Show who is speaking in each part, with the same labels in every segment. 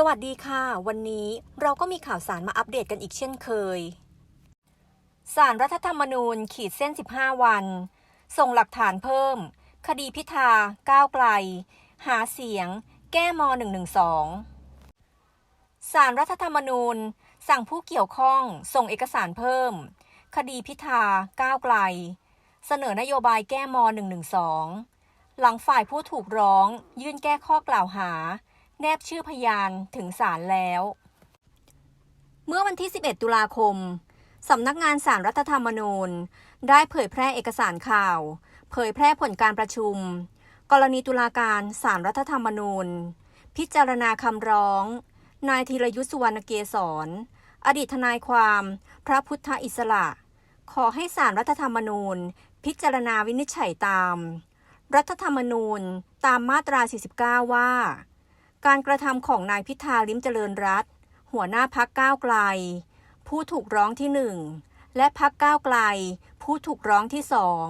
Speaker 1: สวัสดีค่ะ วันนี้เราก็มีข่าวสารมาอัปเดตกันอีกเช่นเคย สารรัฐธรรมนูญขีดเส้น 15 วัน ส่งหลักฐานเพิ่ม คดีพิธาก้าวไกล หาเสียง แก้ม .112 สารรัฐธรรมนูญ สั่งผู้เกี่ยวข้องส่งเอกสารเพิ่ม คดีพิธาก้าวไกล เสนอนโยบายแก้ม .112 หลังฝ่ายผู้ถูกร้องยื่นแก้ข้อกล่าวหา แนบชื่อพยานถึงศาลแล้ว เมื่อวันที่ 11 ตุลาคม สำนักงานสารรัฐธรรมนูญ ได้เผยแพร่เอกสารข่าว เผยแพร่ผลการประชุม กรณีตุลาการสารรัฐธรรมนูญ พิจารณาคำร้อง นายธีรยุทธสุวรรณเกษรอดีตทนายความ พระพุทธอิสระ ขอให้สารรัฐธรรมนูญ พิจารณาวินิจฉัยตาม รัฐธรรมนูญตามมาตรา 49 ว่า การกระทำของนายพิธาลิ้มเจริญรัตหัวหน้าพักก้าวไกล ผู้ถูกร้องที่หนึ่งและพักก้าวไกล ผู้ถูกร้องที่สอง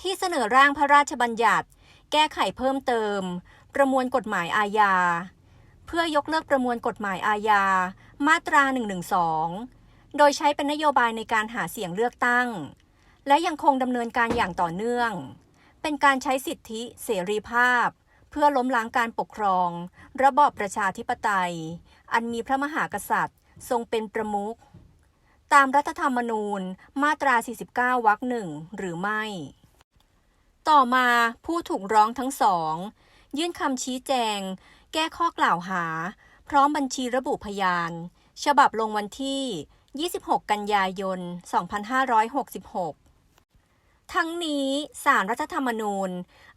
Speaker 1: ที่เสนอร่างพระราชบัญญัติ แก้ไขเพิ่มเติม ประมวลกฎหมายอาญา เพื่อยกเลิกประมวลกฎหมายอาญา มาตรา 112 โดยใช้เป็นนโยบายในการหาเสียงเลือกตั้ง และยังคงดำเนินการอย่างต่อเนื่อง เป็นการใช้สิทธิเสรีภาพ พื่อล้มล้างการปกครอง ระบอบประชาธิปไตย อันมีพระมหากษัตริย์ ทรงเป็นประมุข ตามรัฐธรรมนูญมาตรา 49 วรรคหนึ่งหรือไม่ ต่อมาผู้ถูกร้องทั้งสอง ยื่นคำชี้แจง แก้ข้อกล่าวหา พร้อมบัญชีระบุพยาน ฉบับลงวันที่ 26 กันยายน 2566 ทั้งนี้สารรัฐธรรมนูญ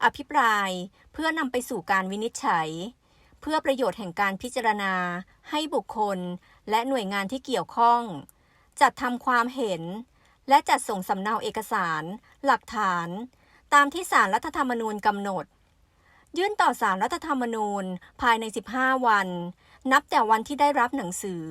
Speaker 1: อภิปรายเพื่อนำไปสู่การวินิจฉัย เพื่อประโยชน์แห่งการพิจารณา ให้บุคคล และหน่วยงานที่เกี่ยวข้อง จัดทำความเห็น และจัดส่งสำเนาเอกสาร หลักฐาน ตามที่สารรัฐธรรมนูญกำหนด ยื่นต่อสารรัฐธรรมนูญภายใน 15 วัน นับแต่วันที่ได้รับหนังสือ